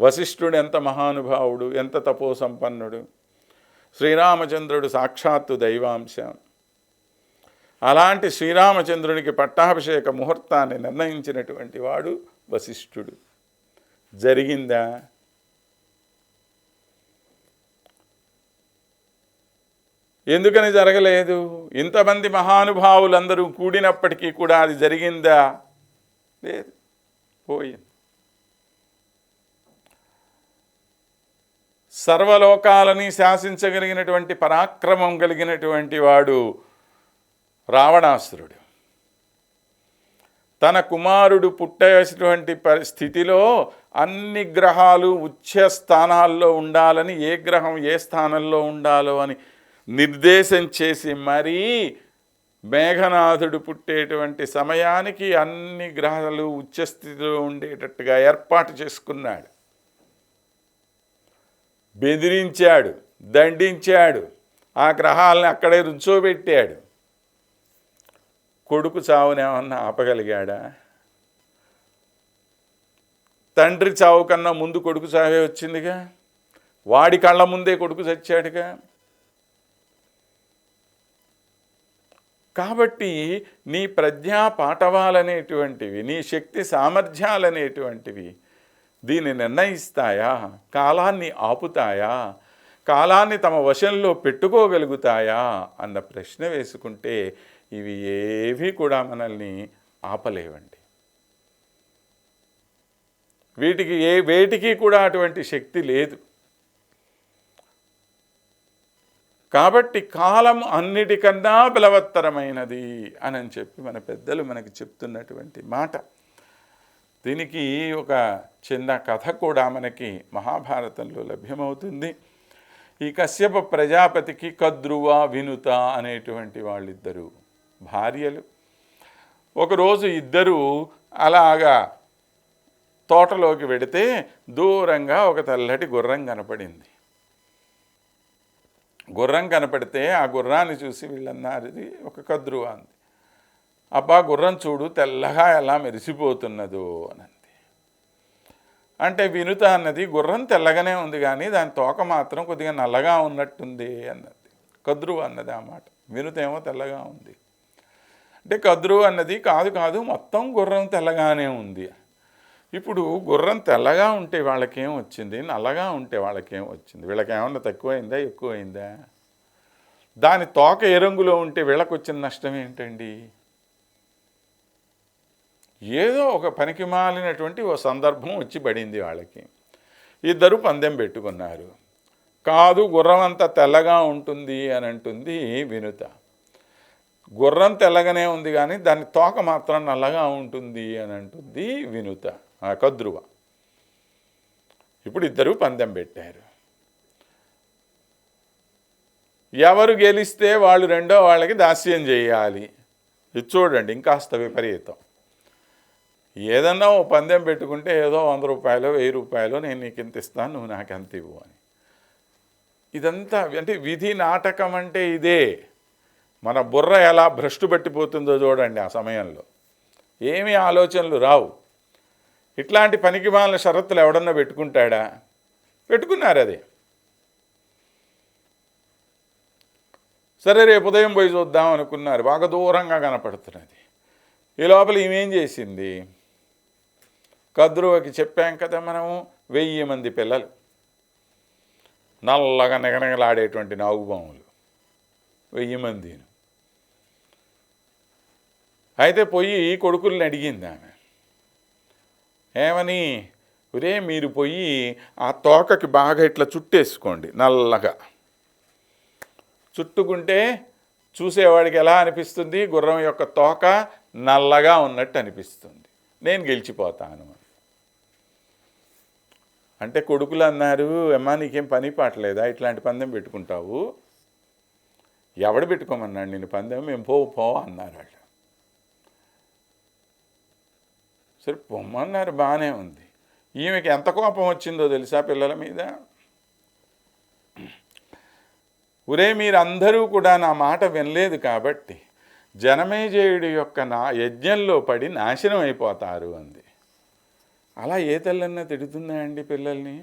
వశిష్ఠుడు ఎంత మహానుభావుడు ఎంత తపోసంపన్నుడు. శ్రీరామచంద్రుడు సాక్షాత్తు దైవాంశం. అలాంటి శ్రీరామచంద్రునికి పట్టాభిషేక ముహూర్తాన్ని నిర్ణయించినటువంటి వాడు వశిష్ఠుడు. జరిగిందా? ఎందుకని జరగలేదు? ఇంతమంది మహానుభావులందరూ కూడినప్పటికీ కూడా అది జరిగిందా? లేదు. పోయింది. సర్వలోకాలని శాసించగలిగినటువంటి పరాక్రమం కలిగినటువంటి వాడు రావణాసురుడు. తన కుమారుడు పుట్టేసినటువంటి పరిస్థితిలో అన్ని గ్రహాలు ఉచ్చ స్థానాల్లో ఉండాలని ఏ గ్రహం ఏ స్థానంలో ఉండాలో అని నిర్దేశం చేసి మరీ మేఘనాథుడు పుట్టేటువంటి సమయానికి అన్ని గ్రహాలు ఉచ్చస్థితిలో ఉండేటట్టుగా ఏర్పాటు చేసుకున్నాడు. బెదిరించాడు దండించాడు ఆ గ్రహాలను అక్కడే రుంచోబెట్టాడు. కొడుకు చావునేమన్నా ఆపగలిగాడా? తండ్రి చావు కన్నా ముందు కొడుకు చావే వచ్చిందిగా? వాడి కళ్ళ ముందే కొడుకు చచ్చాడుగా? కాబట్టి నీ ప్రజ్ఞా పాఠవాలనేటువంటివి నీ శక్తి సామర్థ్యాలనేటువంటివి దీన్ని నిర్ణయిస్తాయా? కాలాన్ని ఆపుతాయా? కాలాన్ని తమ వశంలో పెట్టుకోగలుగుతాయా? అన్న ప్రశ్న వేసుకుంటే ఇవి ఏవి కూడా మనల్ని ఆపలేవండి. వీటికి ఏ వేటికి కూడా అటువంటి శక్తి లేదు. కాబట్టి కాలం అన్నిటికన్నా బలవత్తరమైనది అని చెప్పి మన పెద్దలు మనకి చెప్తున్నటువంటి మాట. దీనికి ఒక చిన్న కథ కూడా మనకి మహాభారతంలో లభ్యమవుతుంది. ఈ కశ్యప ప్రజాపతికి కద్రువ వినుత అనేటువంటి వాళ్ళిద్దరు భార్యలు. ఒకరోజు ఇద్దరు అలాగా తోటలోకి వెడితే దూరంగా ఒక తెల్లటి గుర్రం కనపడింది. గుర్రం కనపడితే ఆ గుర్రాన్ని చూసి వీళ్ళన్నారు ఇది ఒక కద్రువ అంది. అబ్బా గుర్రం చూడు తెల్లగా ఎలా మెరిసిపోతున్నదో అనంది అంటే వినుత అన్నది గుర్రం తెల్లగానే ఉంది కానీ దాని తోక మాత్రం కొద్దిగా నల్లగా ఉన్నట్టుంది అన్నది. కద్రు అన్నది ఆ మాట. వినుత ఏమో తెల్లగా ఉంది. అంటే కద్రు అన్నది కాదు కాదు మొత్తం గుర్రం తెల్లగానే ఉంది. ఇప్పుడు గుర్రం తెల్లగా ఉంటే వాళ్ళకేం వచ్చింది? నల్లగా ఉంటే వాళ్ళకేం వచ్చింది? వీళ్ళకి ఏమన్నా తక్కువైందా ఎక్కువైందా? దాని తోక ఏ రంగులో ఉంటే వీళ్ళకి వచ్చిన నష్టం ఏంటండి? ఏదో ఒక పనికి మాలినటువంటి ఓ సందర్భం వచ్చి పడింది వాళ్ళకి. ఇద్దరు పందెం పెట్టుకున్నారు. కాదు గుర్రం అంతా తెల్లగా ఉంటుంది అని అంటుంది వినుత. గుర్రం తెల్లగానే ఉంది కానీ దాని తోక మాత్రం నల్లగా ఉంటుంది అని అంటుంది వినుత ఆ కద్రువ. ఇప్పుడు ఇద్దరు పందెం పెట్టారు. ఎవరు గెలిస్తే వాళ్ళు రెండో వాళ్ళకి దాస్యం చేయాలి. ఇది చూడండి ఇంకాస్త విపరీతం. ఏదన్నా ఓ పందెం పెట్టుకుంటే ఏదో వంద రూపాయలు వెయ్యి రూపాయలు నేను నీకు ఇంత ఇస్తాను నువ్వు నాకు ఎంత ఇవ్వు అని. ఇదంతా అంటే విధి నాటకం అంటే ఇదే. మన బుర్ర ఎలా భ్రష్టు పట్టిపోతుందో చూడండి ఆ సమయంలో. ఏమీ ఆలోచనలు రావు. ఇట్లాంటి పనికి మాలిన షరతులు ఎవడన్నా పెట్టుకుంటాడా? పెట్టుకున్నారు అది. సరే రేపు ఉదయం పోయి చూద్దాం అనుకున్నారు. బాగా దూరంగా కనపడుతున్నది. ఈ లోపల ఈమెం చేసింది? కద్రువకి చెప్పాం కదా మనము వెయ్యి మంది పిల్లలు. నల్లగా నిగనగలాడేటువంటి నాగుబాములు వెయ్యి మంది అయితే పోయి కొడుకుల్ని అడిగింది ఆమె. ఏమని? ఒరే మీరు పోయి ఆ తోకకి బాగా ఇట్లా చుట్టేసుకోండి నల్లగా. చుట్టుకుంటే చూసేవాడికి ఎలా అనిపిస్తుంది? గుర్రం యొక్క తోక నల్లగా ఉన్నట్టు అనిపిస్తుంది. నేను గెలిచిపోతాను. అంటే కొడుకులు అన్నారు అమ్మా నీకేం పని పాటలేదా? ఇట్లాంటి పందెం పెట్టుకుంటావు. ఎవడు పెట్టుకోమన్నాడు నేను పందెం? మేము పో పో అన్నారు వాళ్ళు సరే పొమ్మన్నారు బాగానే ఉంది. ఈమెకి ఎంత కోపం వచ్చిందో తెలుసా పిల్లల మీద? ఒరే మీరందరూ కూడా నా మాట వినలేదు కాబట్టి జనమేజయుడి యొక్క నా యజ్ఞంలో పడి నాశనం అయిపోతారు అంది. అలా ఏ తల్లన్నా తిడుతుందా అండి పిల్లల్ని?